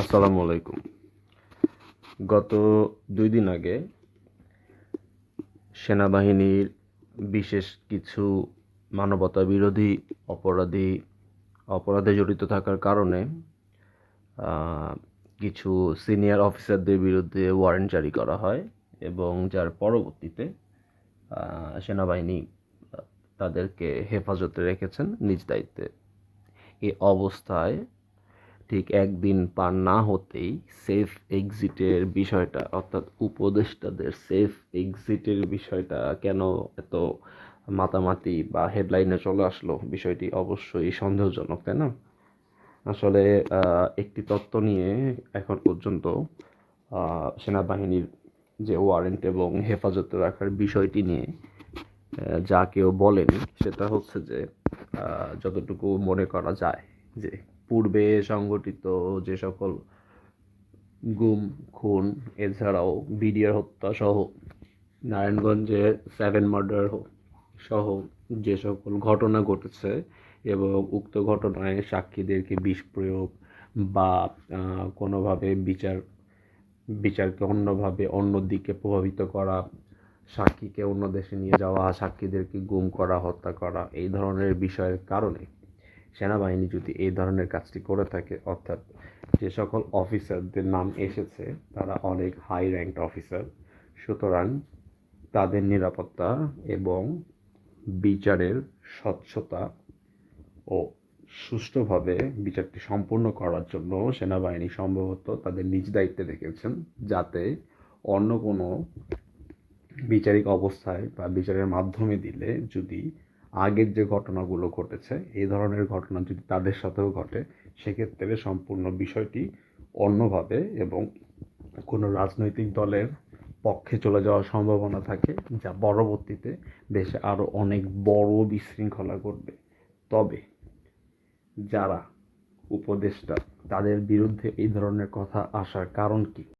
আসসালামু আলাইকুম। গত দুই দিন আগে সেনাবাহিনীর বিশেষ কিছু মানবতা বিরোধী অপরাধী অপরাধে জড়িত থাকার কারণে কিছু সিনিয়র অফিসারদের বিরুদ্ধে ওয়ারেন্ট জারি করা হয় এবং যার পরবর্তীতে সেনাবাহিনী তাদেরকে হেফাজতে রেখেছেন নিজ দায়িত্বে। এই অবস্থায় ঠিক একদিন পার না হতেই সেফ এক্সিটের বিষয়টা, অর্থাৎ উপদেষ্টাদের সেফ এক্সিটের বিষয়টা কেন এত মাতামাতি বা হেডলাইনে চলে আসলো, বিষয়টি অবশ্যই সন্দেহজনক, তাই না? আসলে একটি তত্ত্ব নিয়ে এখন পর্যন্ত সেনাবাহিনীর যে ওয়ারেন্ট এবং হেফাজতে রাখার বিষয়টি নিয়ে যা কেউ বলেন, সেটা হচ্ছে যে যতটুকু মনে করা যায় যে পূর্বে সংগঠিত যে সকল গুম, খুন, এছাড়াও বিডিআর হত্যা সহ নারায়ণগঞ্জে সেভেন মার্ডার সহ যে সকল ঘটনা ঘটেছে এবং উক্ত ঘটনায় সাক্ষীদেরকে বিষ প্রয়োগ বা কোনোভাবে বিচার, বিচারকে অন্যভাবে অন্য দিকে প্রভাবিত করা, সাক্ষীকে অন্য দেশে নিয়ে যাওয়া, সাক্ষীদেরকে গুম করা, হত্যা করা এই ধরনের বিষয়ের কারণে সেনাবাহিনী যদি এই ধরনের কাজটি করে থাকে, অর্থাৎ যে সকল অফিসারদের নাম এসেছে, তারা অনেক হাই র্যাঙ্কড অফিসার সুতরাং তাদের নিরাপত্তা এবং বিচারের স্বচ্ছতা ও সুষ্ঠুভাবে বিচারটি সম্পূর্ণ করার জন্য সেনাবাহিনী সম্ভবত তাদের নিজ দায়িত্বে রেখেছেন, যাতে অন্য কোনো বিচারিক অবস্থায় বা বিচারের মাধ্যমে দিলে যদি আগের যে ঘটনাগুলো ঘটেছে, এই ধরনের ঘটনা যদি তাদের সাথেও ঘটে, সেক্ষেত্রে সম্পূর্ণ বিষয়টি অন্যভাবে এবং কোনো রাজনৈতিক দলের পক্ষে চলে যাওয়ার সম্ভাবনা থাকে, যা পরবর্তীতে দেশে আরও অনেক বড় বিশৃঙ্খলা ঘটবে তবে যারা উপদেষ্টা, তাদের বিরুদ্ধে এই ধরনের কথা আসার কারণ কি?